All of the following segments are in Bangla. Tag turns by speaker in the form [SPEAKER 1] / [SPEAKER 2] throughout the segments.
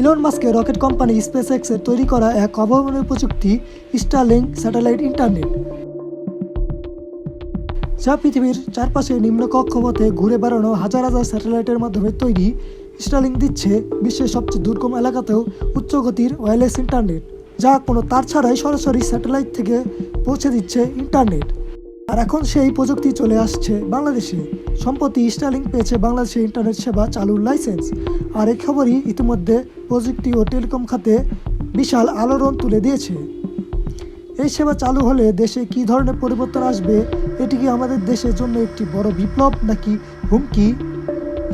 [SPEAKER 1] ইলন মাস্কের রকেট কোম্পানি স্পেস এক্সের তৈরি করা এক অভাবনীয় প্রযুক্তি স্টারলিংক স্যাটেলাইট ইন্টারনেট যা পৃথিবীর চারপাশে নিম্ন কক্ষপথে ঘুরে বেড়ানো হাজার হাজার স্যাটেলাইটের মাধ্যমে তৈরি স্টারলিংক দিচ্ছে বিশ্বের সবচেয়ে দুর্গম এলাকাতেও উচ্চ গতির ওয়্যারলেস ইন্টারনেট যা কোনো তার ছাড়াই সরাসরি স্যাটেলাইট থেকে পৌঁছে দিচ্ছে ইন্টারনেট আর এখন সেই প্রযুক্তি চলে আসছে বাংলাদেশে। সম্প্রতি স্টারলিংক পেয়েছে বাংলাদেশে ইন্টারনেট সেবা চালুর লাইসেন্স আর এই খবরই ইতিমধ্যে প্রযুক্তি ও টেলিকম খাতে বিশাল আলোড়ন তুলে দিয়েছে। এই সেবা চালু হলে দেশে কি ধরনের পরিবর্তন আসবে, এটি কি আমাদের দেশের জন্য একটি বড় বিপ্লব নাকি হুমকি?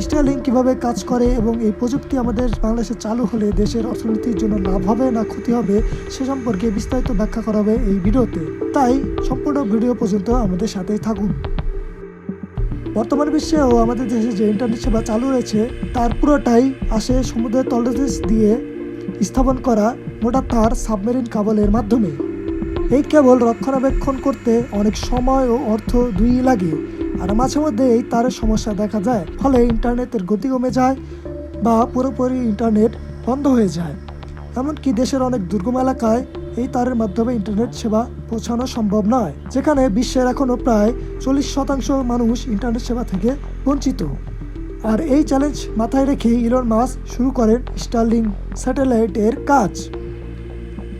[SPEAKER 1] স্টারলিংক কীভাবে কাজ করে এবং এই প্রযুক্তি আমাদের বাংলাদেশে চালু হলে দেশের অর্থনীতির জন্য লাভ হবে না ক্ষতি হবে, সে সম্পর্কে বিস্তারিত ব্যাখ্যা করা হবে এই ভিডিওতে। তাই সম্পূর্ণ ভিডিও পর্যন্ত আমাদের সাথেই থাকুন। বর্তমান বিশ্বে ও আমাদের দেশে যে ইন্টারনেট সেবা চালু রয়েছে, তার পুরোটাই আসে সমুদ্রের তলদেশ দিয়ে স্থাপন করা মোটা তার সাবমেরিন কাবলের মাধ্যমে। এই কেবল রক্ষণাবেক্ষণ করতে অনেক সময় ও অর্থ দুই লাগে। আর মাঝে মধ্যে এই তারের সমস্যা দেখা যায়, ফলে ইন্টারনেটের গতি কমে যায় বা পুরোপুরি ইন্টারনেট বন্ধ হয়ে যায়। এমনকি দেশের অনেক দুর্গম এলাকায় এই তারের মাধ্যমে ইন্টারনেট সেবা পৌঁছানো সম্ভব নয়, যেখানে বিশ্বের এখনও প্রায় চল্লিশ শতাংশ মানুষ ইন্টারনেট সেবা থেকে বঞ্চিত। আর এই চ্যালেঞ্জ মাথায় রেখে ইলন মাস শুরু করেন স্টারলিং স্যাটেলাইটের কাজ,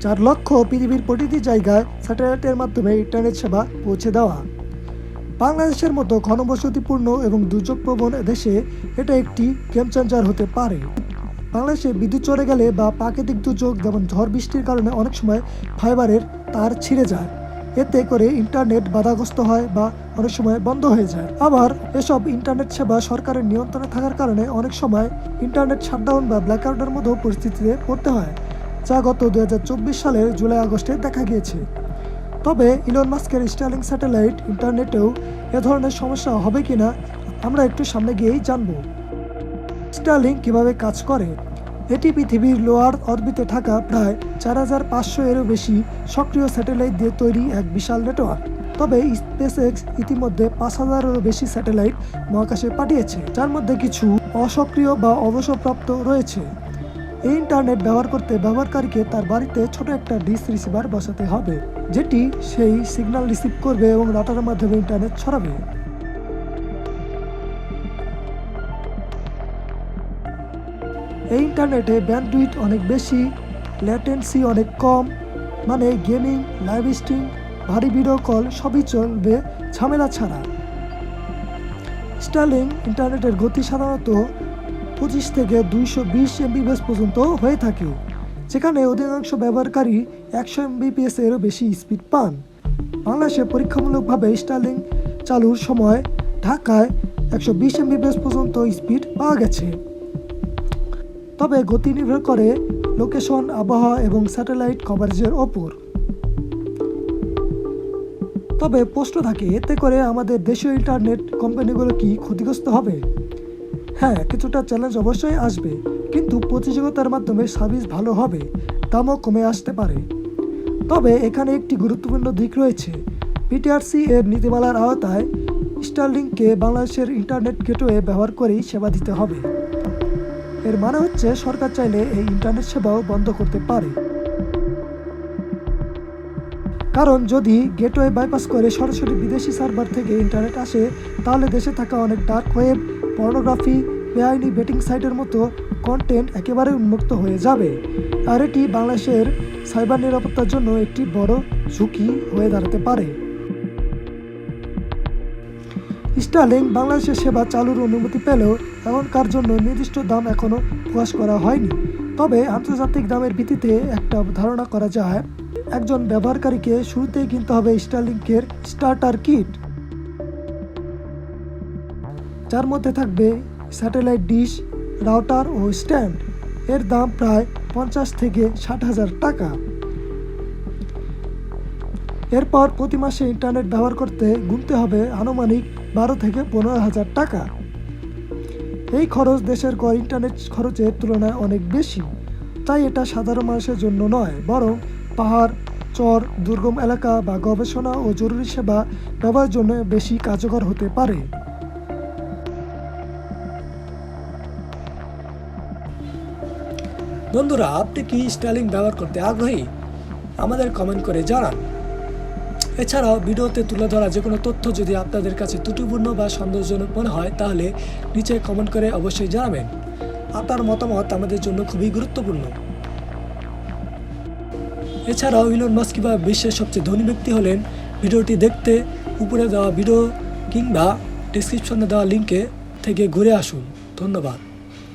[SPEAKER 1] যার লক্ষ্য পৃথিবীর প্রতিটি জায়গায় স্যাটেলাইটের মাধ্যমে ইন্টারনেট সেবা পৌঁছে দেওয়া। বাংলাদেশের মতো ঘনবসতিপূর্ণ এবং দুর্যোগপ্রবণ দেশে এটা একটি গেম চেঞ্জার হতে পারে। বাংলাদেশে বিদ্যুৎ চলে গেলে বা প্রাকৃতিক দুর্যোগ যেমন ঝড় বৃষ্টির কারণে অনেক সময় ফাইবারের তার ছিঁড়ে যায়। এতে করে ইন্টারনেট বাধাগ্রস্ত হয় বা অনেক সময় বন্ধ হয়ে যায়। আবার এসব ইন্টারনেট সেবা সরকারের নিয়ন্ত্রণে থাকার কারণে অনেক সময় ইন্টারনেট শাটডাউন বা ব্ল্যাকআউটের মতো পরিস্থিতিতে পড়তে হয়, যা গত দুহাজার চব্বিশ সালের জুলাই আগস্টে দেখা গিয়েছে। তবে ইলন মাস্কের স্টার্লিং স্যাটেলাইট ইন্টারনেটেও এ ধরনের সমস্যা হবে কিনা, আমরা একটু সামনে গিয়েই জানব। স্টার্লিং কীভাবে কাজ করে? এটি পৃথিবীর লোয়ার অরবিটে থাকা প্রায় চার হাজার পাঁচশো এরও বেশি সক্রিয় স্যাটেলাইট দিয়ে তৈরি এক বিশাল নেটওয়ার্ক। তবে স্পেস এক্স ইতিমধ্যে পাঁচ হাজারেরও বেশি স্যাটেলাইট মহাকাশে পাঠিয়েছে, যার মধ্যে কিছু অসক্রিয় বা অবসরপ্রাপ্ত রয়েছে। এই ইন্টারনেট ব্যবহার করতে ব্যবহারকারীকে তার বাড়িতে ছোট একটা ডিস রিসিভার বসাতে হবে, যেটি সেই সিগন্যাল রিসিভ করবে এবং রাটারের মাধ্যমে ইন্টারনেট ছড়াবে। এই ইন্টারনেটে ব্যান্ডউইথ অনেক বেশি, ল্যাটেন্সি অনেক কম মানে গেমিং, লাইভ স্ট্রিম, ভারী ভিডিও কল সবই চলবে ঝামেলা ছাড়া। স্টার্লিং ইন্টারনেটের গতি সাধারণত পঁচিশ থেকে দুইশো বিশ এমবিপিএস পর্যন্ত হয়ে থাকে, যেখানে অধিকাংশ ব্যবহারকারী একশো এমবিপিএস এরও বেশি স্পিড পান। বাংলাদেশে পরীক্ষামূলকভাবে স্টার্লিং চালুর সময় ঢাকায় একশো বিশ এমবিপিএস পর্যন্ত স্পিড পাওয়া গেছে। তবে গতি নির্ভর করে লোকেশন, আবহাওয়া এবং স্যাটেলাইট কভারেজের ওপর। তবে প্রশ্ন থাকে, এতে করে আমাদের দেশীয় ইন্টারনেট কোম্পানিগুলো কি ক্ষতিগ্রস্ত হবে? হ্যাঁ কিছুটা চ্যালেঞ্জ অবশ্যই আসবে, কিন্তু প্রতিযোগিতার মাধ্যমে সার্ভিস ভালো হবে, দামও কমে আসতে পারে। তবে এখানে একটি গুরুত্বপূর্ণ দিক রয়েছে। পিটিআরসি এর নীতিমালার আওতায় স্টারলিংকে বাংলাদেশের ইন্টারনেট গেটওয়ে ব্যবহার করেই সেবা দিতে হবে। এর মানে হচ্ছে সরকার চাইলে এই ইন্টারনেট সেবাও বন্ধ করতে পারে। কারণ যদি গেটওয়ে বাইপাস করে সরাসরি বিদেশি সার্ভার থেকে ইন্টারনেট আসে, তাহলে দেশে থাকা অনেক ডার্ক ওয়েব পর্নোগ্রাফি বেআইনি বেটিং সাইটের মতো কন্টেন্ট একেবারে উন্মুক্ত হয়ে যাবে। আর এটি বাংলাদেশের সাইবার নিরাপত্তার জন্য একটি বড় ঝুঁকি হয়ে দাঁড়াতে পারে। স্টারলিং বাংলাদেশের সেবা চালুর অনুমতি পেলেও এখনকার জন্য নির্দিষ্ট দাম এখনও প্রকাশ করা হয়নি। তবে আন্তর্জাতিক দামের ভিত্তিতে একটা ধারণা করা যায়, একজন ব্যবহারকারীকে শুরুতেই কিনতে হবে স্টারলিংকের স্টার্টার কিট যার মধ্যে থাকবে স্যাটেলাইট ডিশ, রাউটার ও স্ট্যান্ড। এর দাম প্রায় পঞ্চাশ থেকে ষাট হাজার টাকা। এরপর প্রতি মাসে ইন্টারনেট ব্যবহার করতে গুনতে হবে আনুমানিক বারো থেকে পনেরো হাজার টাকা। এই খরচ দেশের গড় ইন্টারনেট খরচের তুলনায় অনেক বেশি। তাই এটা সাধারণ মানুষের জন্য নয়, বরং পাহাড়, চর, দুর্গম এলাকা বা গবেষণা ও জরুরি সেবা ব্যবহারের জন্য বেশি কার্যকর হতে পারে। বন্ধুরা, আপনি কি স্টাইলিং ব্যবহার করতে আগ্রহী? আমাদের কমেন্ট করে জানান। এছাড়াও ভিডিওতে তুলে ধরা যে কোনো তথ্য যদি আপনাদের কাছে ত্রুটিপূর্ণ বা সন্দেহজনক মনে হয়, তাহলে নিচে কমেন্ট করে অবশ্যই জানাবেন। আপনার মতামত আমাদের জন্য খুবই গুরুত্বপূর্ণ। এছাড়াও ইলন মাস্ক কিংবা বিশ্বের সবচেয়ে ধনী ব্যক্তি হলেন, ভিডিওটি দেখতে উপরে দেওয়া ভিডিও কিংবা ডিসক্রিপশনে দেওয়া লিঙ্কে থেকে ঘুরে আসুন। ধন্যবাদ।